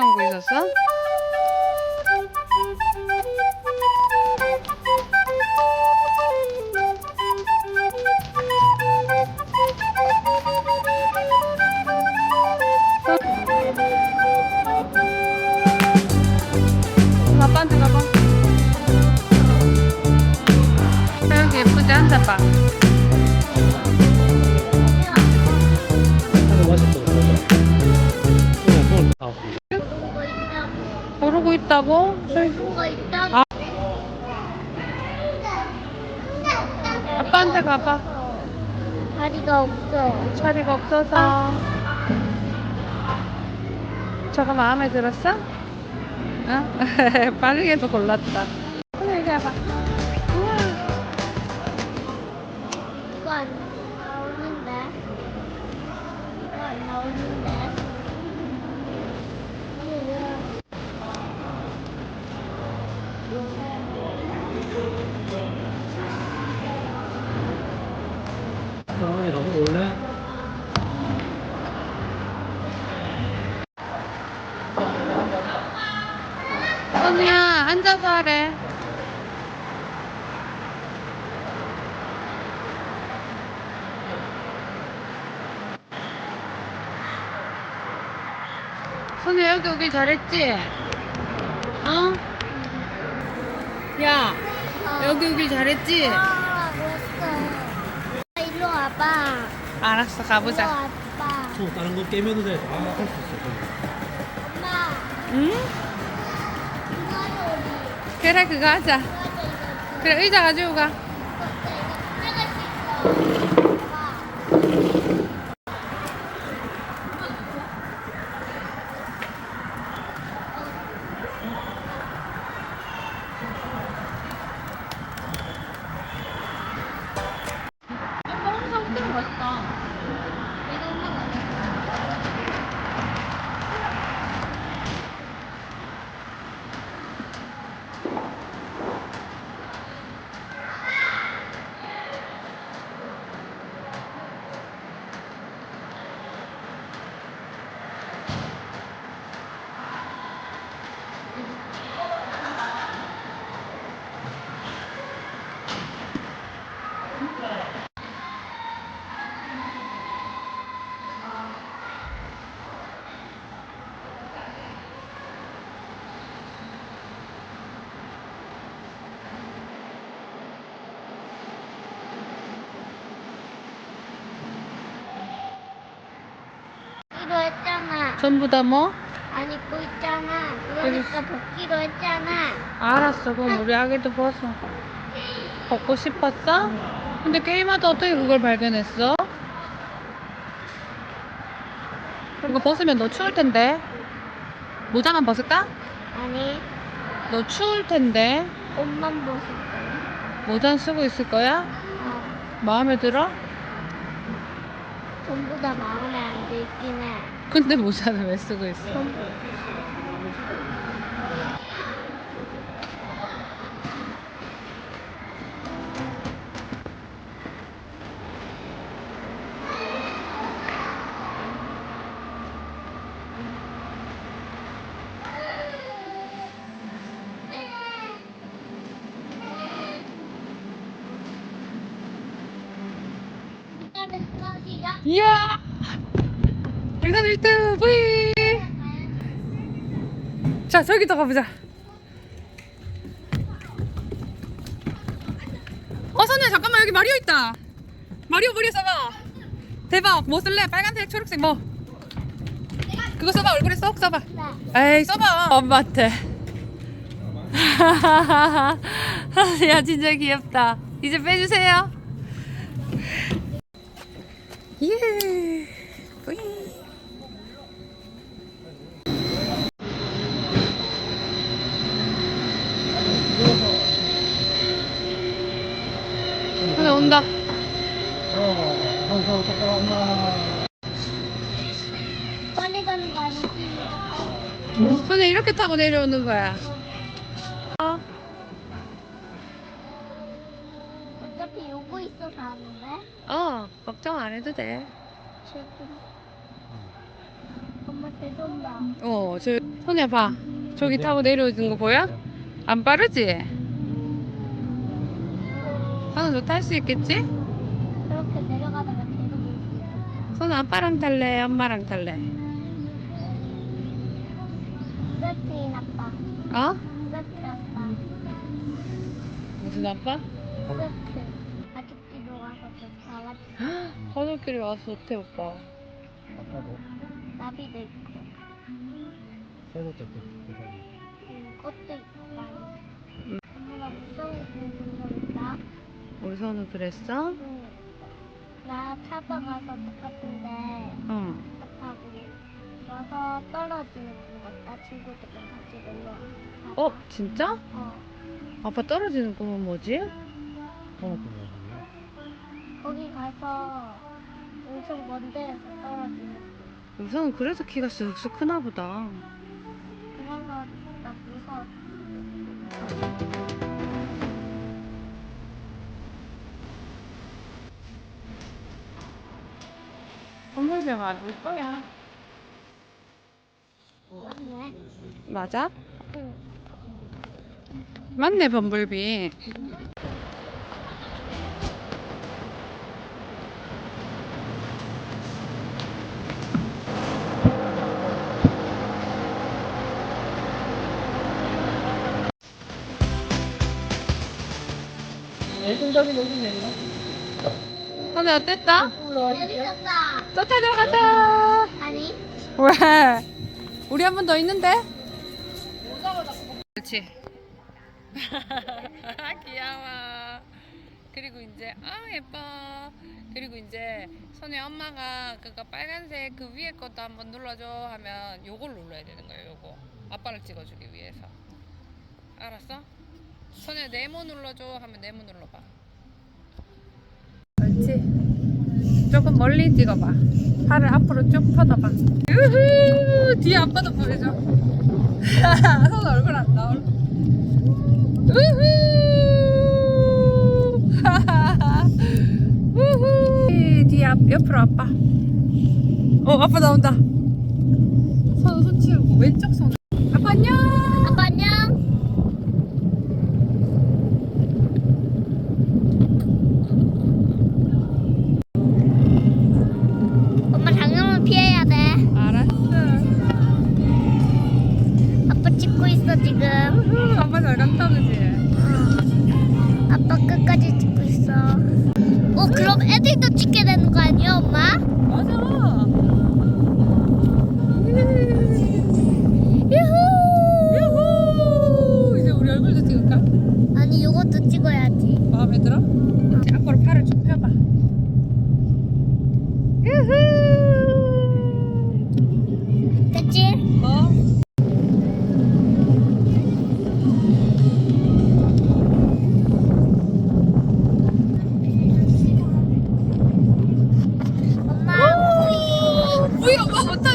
감고 있었어? 아빠한테 가봐. 여기 예쁘지? 앉아봐. 있다고? 저기 거 있다. 아. 아빠한테 가봐. 다리가 없어. 자리가 없어서. 저거 마음에 들었어? 어? 빠르게도 골랐다. 여기 가봐. 우와. 이거 안 나오는데. 이거 안 나오는데. 올래? 선우야, 앉아서 하래. 선우 여기 오길 잘했지? 어? 야, 여기 오길 잘했지? 아, 알았어. 일로 와봐. 알았어, 일로 가보자. 와봐. 저 다른 거 깨면은 돼. 다할수 있어. 엄마, 응? 이거 우리. 그래, 그거 하자. 이거 이거. 그래, 의자 가지고 가. 복귀로 했잖아. 전부 다 뭐? 안 입고 있잖아. 그러니까 복귀로 했잖아. 알았어. 그럼 우리 아기도 벗어. 벗고 싶었어? 근데 게임하다 어떻게 그걸 발견했어? 이거 벗으면 너 추울 텐데. 모자만 벗을까? 아니, 너 추울 텐데. 옷만 벗을 거야. 모자 쓰고 있을 거야? 어, 마음에 들어? 전부 다 마음에 안 들긴 해. 근데 모자는 왜 쓰고 있어? 전 일단 1등 V! 자, 저기도 가보자. 어, 선우야, 잠깐만, 여기 마리오 있다. 마리오 머리 써봐. 대박. 뭐 쓸래? 빨간색, 초록색, 뭐? 그거 써봐. 얼굴에 쏙 써봐. 에이, 써봐. 엄마한테. 야, 진짜 귀엽다. 이제 빼주세요. 예. 잠깐만. 빨리 가는 거 아니지? 손에 이렇게 타고 내려오는 거야. 어? 어차피 요거 있어서 하는데. 어, 걱정 안 해도 돼. 지금 엄마 대동다. 어, 저 손에 봐. 저기 타고 내려오는 거 보여? 안 빠르지? 선우 너탈 수 있겠지? 그렇게 내려가다가 대동. 선우 아빠랑 탈래? 엄마랑 탈래? 세트인 아빠. 어? 세트 아빠. 무슨 아빠? 세트. 아직도 와서 다 같이 가족끼리 와서 어때 오빠? 아빠도 나비도 있고. 새로 떴대. 응, 꽃도 있고 많이. 엄마가 무서운 있다. 우리 선우 그랬어? 응. 나 차박 가서 똑같은데 응. 하고 와서 떨어지는 것 같다. 친구들이랑 같이 놀러. 어? 진짜? 어. 아빠 떨어지는 꿈은 뭐지? 거기 가서 엄청 먼 데에서 떨어지는 거. 우선 그래서 키가 쑥쑥 크나 보다. 그래서 나 무서워. 선물병아 울 거야. 맞네. 맞아? 응. 맞네 범블비. 선우 어땠다? 재밌었다. 또 타러 가자. 아니? 왜? 우리 한 번 더 있는데? 그렇지. 귀여워. 그리고 이제 아 예뻐. 그리고 이제 선우 엄마가 그거 빨간색 그 위에 것도 한번 눌러줘 하면 요걸 눌러야 되는 거예요. 요거 아빠를 찍어주기 위해서. 알았어? 선우야 네모 눌러줘 하면 네모 눌러봐. 그렇지. 조금 멀리 찍어봐. 팔을 앞으로 쭉 뻗어봐. 우후! 뒤에 아빠도 보여줘. 손 얼굴 안 나올. 우후! 우후! 뒤에 앞, 옆으로 아빠. 어, 아빠 나온다. 손, 손 치우고 왼쪽 손. 아빠 끝까지 찍고 있어. 어, 그럼 애들도 찍게 되는 거 아니야, 엄마? 못하